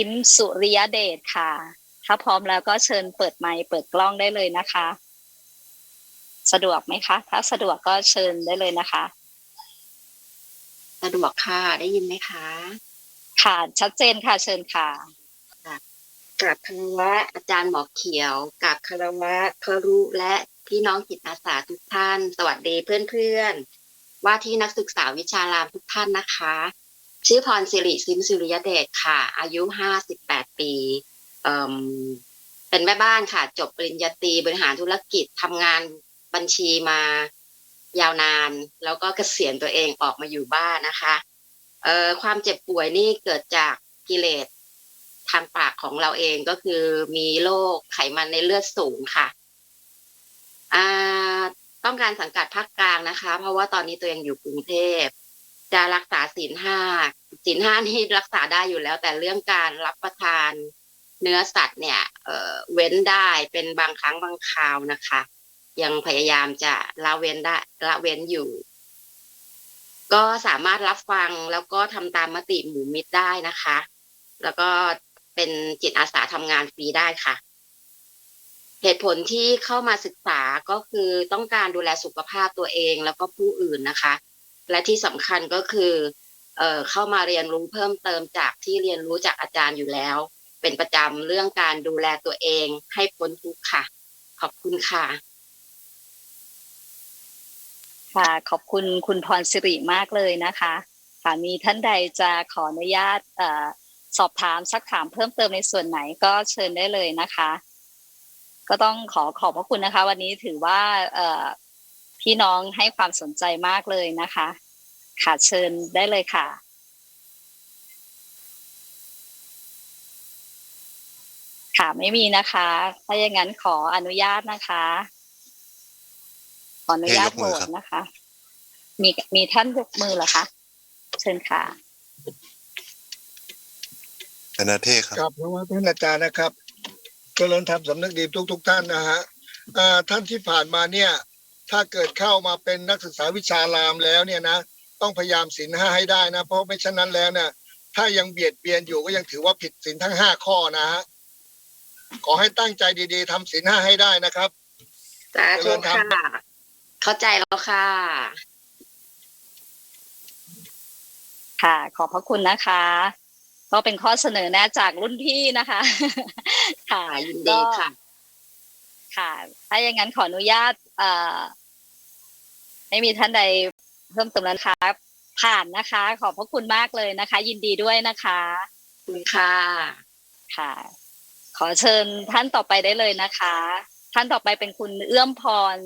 พิมพ์สุริยเดชค่ะ ถ้าพร้อมแล้วก็เชิญเปิดไมค์เปิดกล้องได้เลยนะคะ สะดวกไหมคะ ถ้าสะดวกก็เชิญได้เลยนะคะ สะดวกค่ะ ได้ยินไหมคะ ค่ะ ชัดเจนค่ะ เชิญค่ะกราบคารวะอาจารย์หมอเขียวกราบคารวะครุและพี่น้องจิตอาสาทุกท่าน สวัสดีเพื่อนๆ ว่าที่นักศึกษาวิชารามทุกท่านนะคะ ชื่อพรสิริซิมสุริยเดชค่ะ อายุห้าสิบแปดปีเอ่มเป็นแม่บ้านค่ะ จบปริญญาตรีบริหารธุรกิจทำงานบัญชีมายาวนาน แล้วก็เกษียณตัวเองออกมาอยู่บ้านนะคะเอ่อความเจ็บป่วยนี่เกิดจากกิเลสทางปากของเราเองก็คือมีโรคไขมันในเลือดสูงค่ะอ่าต้องการสังกัดภาคกลางนะคะ เพราะว่าตอนนี้ตัวเองอยู่กรุงเทพ จะรักษาศีลห้าศีลห้านี่รักษาได้อยู่แล้ว แต่เรื่องการรับประทานเนื้อสัตว์เนี่ยเออเว้นได้เป็นบางครั้งบางคราวนะคะ ยังพยายามจะละเว้นได้ละเว้นอยู่ ก็สามารถรับฟังแล้วก็ทำตามมติหมู่มิตรได้นะคะ แล้วก็เป็นจิตอาสาทำงานฟรีได้ค่ะ เหตุผลที่เข้ามาศึกษาก็คือต้องการดูแลสุขภาพตัวเองแล้วก็ผู้อื่นนะคะ และที่สำคัญก็คือเอ่อเข้ามาเรียนรู้เพิ่มเติมจากที่เรียนรู้จากอาจารย์อยู่แล้ว เป็นประจำเรื่องการดูแลตัวเองให้พ้นทุกข์ค่ะ ขอบคุณค่ะ ค่ะขอบคุณคุณพรสิริมากเลยนะคะค่ะมีท่านใดจะขออนุญาตเอ่อสอบถามสักถามเพิ่มเติมในส่วนไหนก็เชิญได้เลยนะคะ ก็ต้องขอขอบพระคุณนะคะ วันนี้ถือว่าเอ่อ พี่น้องให้ความสนใจมากเลยนะคะ ค่ะเชิญได้เลยค่ะ ค่ะไม่มีนะคะ ถ้าอย่างนั้นขออนุญาตนะคะ ขออนุญาตให้ยกโหมืวอตครับนะคะ มีมีท่านยกมือเหรอคะ เชิญค่ะธนาเทศครับครับเพราะว่าท่านอาจารย์นะครับเจริญธรรมสำนึกดีทุกทุกๆท่านนะฮะอ่าท่านที่ผ่านมาเนี่ย ถ้าเกิดเข้ามาเป็นนักศึกษาวิชารามแล้วเนี่ยนะ ต้องพยายามศีลห้าให้ได้นะ เพราะไม่เช่นนั้นแล้วเนี่ยถ้ายังเบียดเบียนอยู่ก็ยังถือว่าผิดศีลทั้งห้าข้อนะฮะขอให้ตั้งใจดีๆทำศีลห้าให้ได้นะครับสาธุค่ะ เข้าใจแล้วค่ะ ค่ะ ขอบพระคุณนะคะ ก็เป็นข้อเสนอแนะจากรุ่นพี่นะคะ ค่ะค่ะยินดีค่ะ ค่ะ ถ้าอย่างนั้นขออนุญาตเอ่อ ไม่มีท่านใดเพิ่มเติมแล้วนะคะผ่านนะคะ ขอบพระคุณมากเลยนะคะ ยินดีด้วยนะคะขอบคุณค่ะค่ะ ขอเชิญท่านต่อไปได้เลยนะคะ ท่านต่อไปเป็นคุณเอื้อมพร